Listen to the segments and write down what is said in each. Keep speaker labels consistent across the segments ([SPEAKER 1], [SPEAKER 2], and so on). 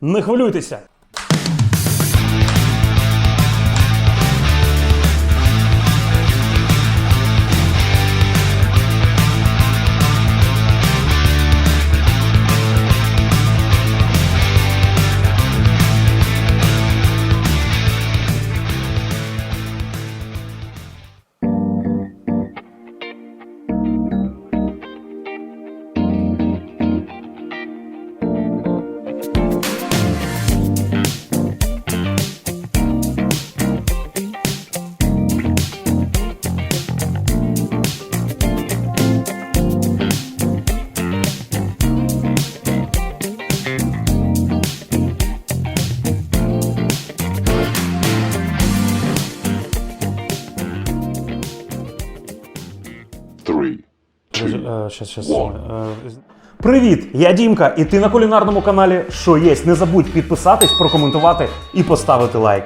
[SPEAKER 1] Не хвилюйтеся. Щас, щас, е, Привіт! Я Дімка, і ти на кулінарному каналі Що єсть. Не забудь підписатись, прокоментувати і поставити лайк.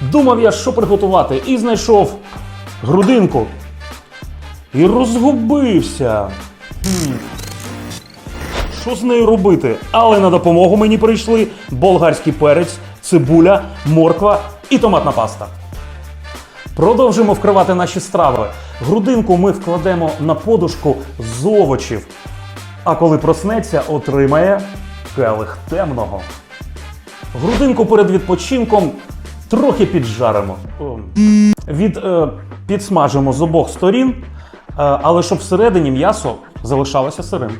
[SPEAKER 1] Думав я, що приготувати, і знайшов грудинку. І розгубився. Хм. Що з нею робити? Але на допомогу мені прийшли болгарський перець, цибуля, морква і томатна паста. Продовжимо вкривати наші страви. Грудинку ми вкладемо на подушку з овочів. А коли проснеться, отримає келих темного. Грудинку перед відпочинком трохи піджаримо. Від, е, підсмажимо з обох сторін, е, але щоб всередині м'ясо залишалося сирим.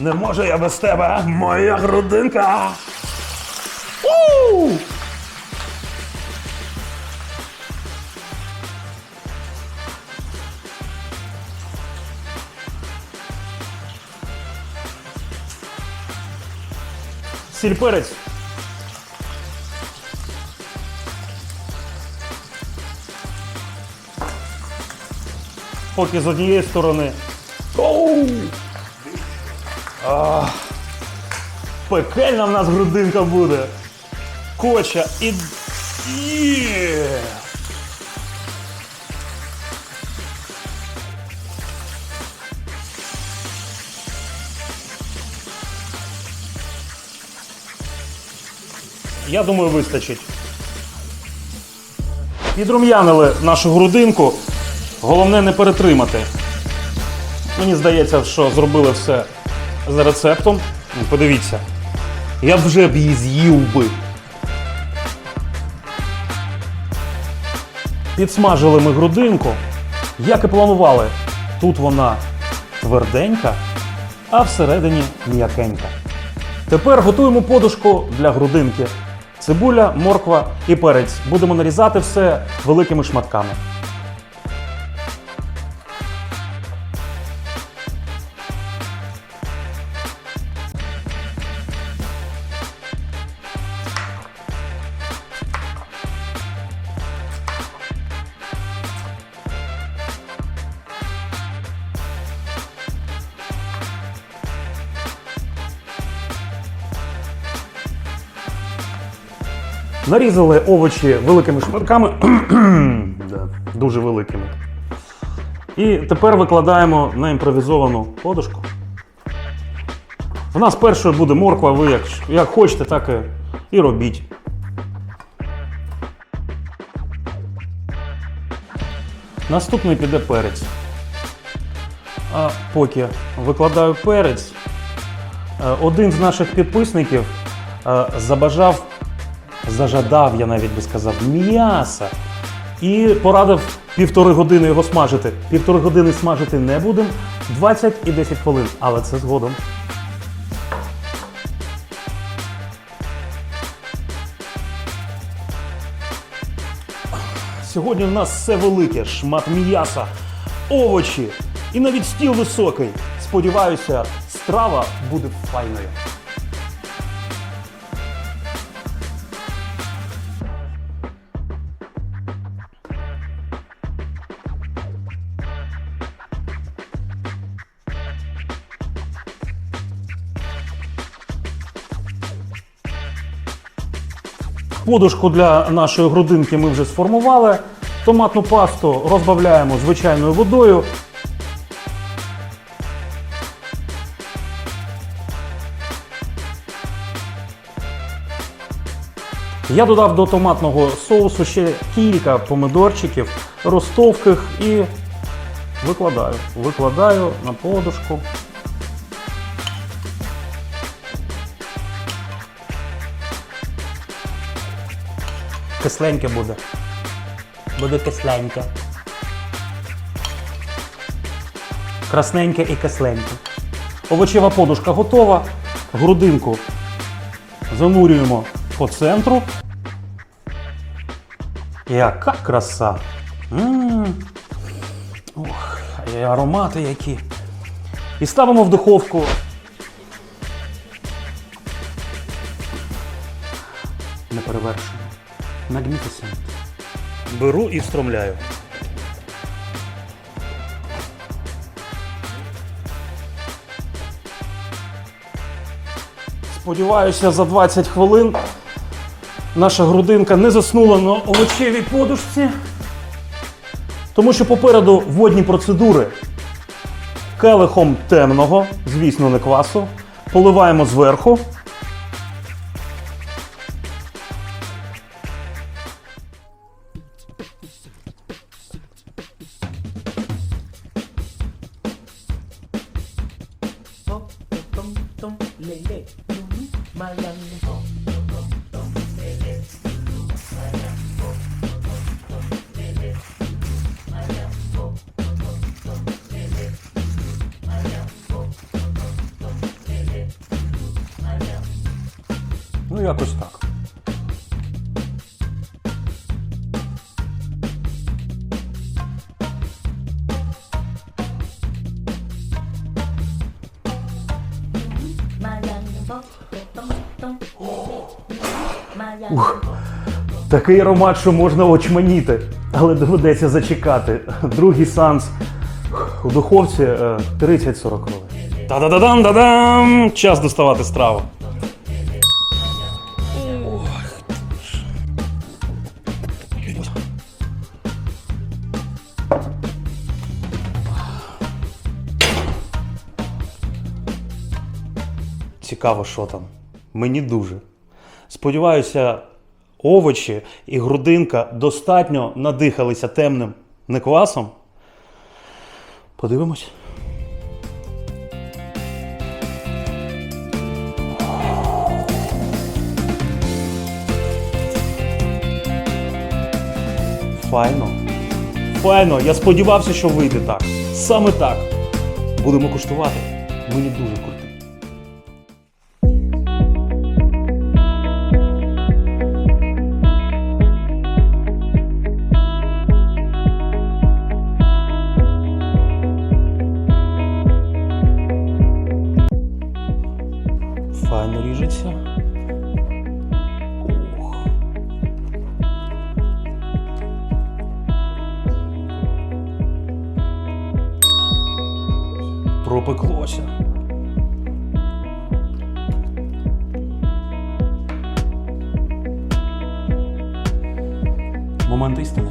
[SPEAKER 1] Не можу я без тебе, моя грудинка. У! Сіль перець. Поки з однієї сторони. Оу! Пекельна в нас грудинка буде. Коча і. Я думаю, вистачить. Підрум'янили нашу грудинку. Головне не перетримати. Мені здається, що зробили все за рецептом. Подивіться. Я вже б її з'їв би. Підсмажили ми грудинку. Як і планували, тут вона тверденька, а всередині м'якенька. Тепер готуємо подушку для грудинки. Цибуля, морква і перець. Будемо нарізати все великими шматками. Нарізали овочі великими шматками, дуже великими. І тепер викладаємо на імпровізовану подушку. У нас першою буде морква, ви як, як хочете, так і, робіть. Наступний піде перець. А поки викладаю перець, е, один з наших підписників е, забажав зажадав, я навіть би сказав, м'яса. І порадив півтори години його смажити. Півтори години смажити не будемо, 20 і 10 хвилин, але це згодом. Сьогодні в нас все велике, шмат м'яса, овочі і навіть стіл високий. Сподіваюся, страва буде файною. Подушку для нашої грудинки ми вже сформували. Томатну пасту розбавляємо звичайною водою. Я додав до томатного соусу ще кілька помидорчиків ростовких і викладаю. Викладаю на подушку. Кисленьке буде. Буде кисленьке. Красненьке і кисленьке. Овочева подушка готова. Грудинку занурюємо по центру. Яка краса! М. Ох, і аромати які. І ставимо в духовку. Неперевершено. Magnificent. Беру і встромляю. Сподіваюся, за 20 хвилин наша грудинка не заснула на овочевій подушці. Тому що попереду водні процедури келихом темного, звісно, не квасу. Поливаємо зверху. hop, tom, tom, lele, malambo. No jakoś tak. Такий аромат, що можна очманіти, але доведеться зачекати. Другий сеанс у духовці е, 30-40 хвилин. Та-да-да-дам, да-дам! Час доставати страву. Цікаво, що там. Мені дуже. Сподіваюся, овочі і грудинка достатньо надихалися темним неквасом. Подивимось. Файно. Файно. Я сподівався, що вийде так. Саме так. Будемо куштувати. Мені дуже круто. Пропеклося. Момент істини.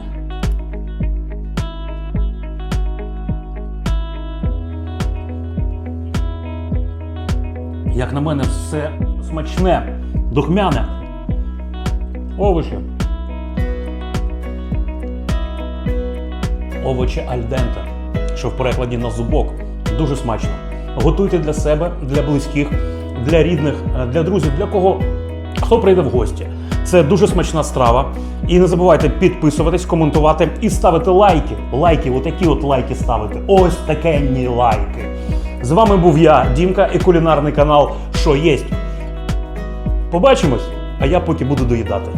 [SPEAKER 1] Як на мене, все смачне, духмяне. Овочі. Овочі альденте, що в перекладі на зубок. Дуже смачно. Готуйте для себе, для близьких, для рідних, е, для друзів, для кого хто прийде в гості. Це дуже смачна страва. І не забувайте підписуватись, коментувати і ставити лайки. Лайки, отакі от лайки ставити. Ось такенні лайки. З вами був я, Дімка, і кулінарний канал Що єсть. Побачимось, а я поки буду доїдати.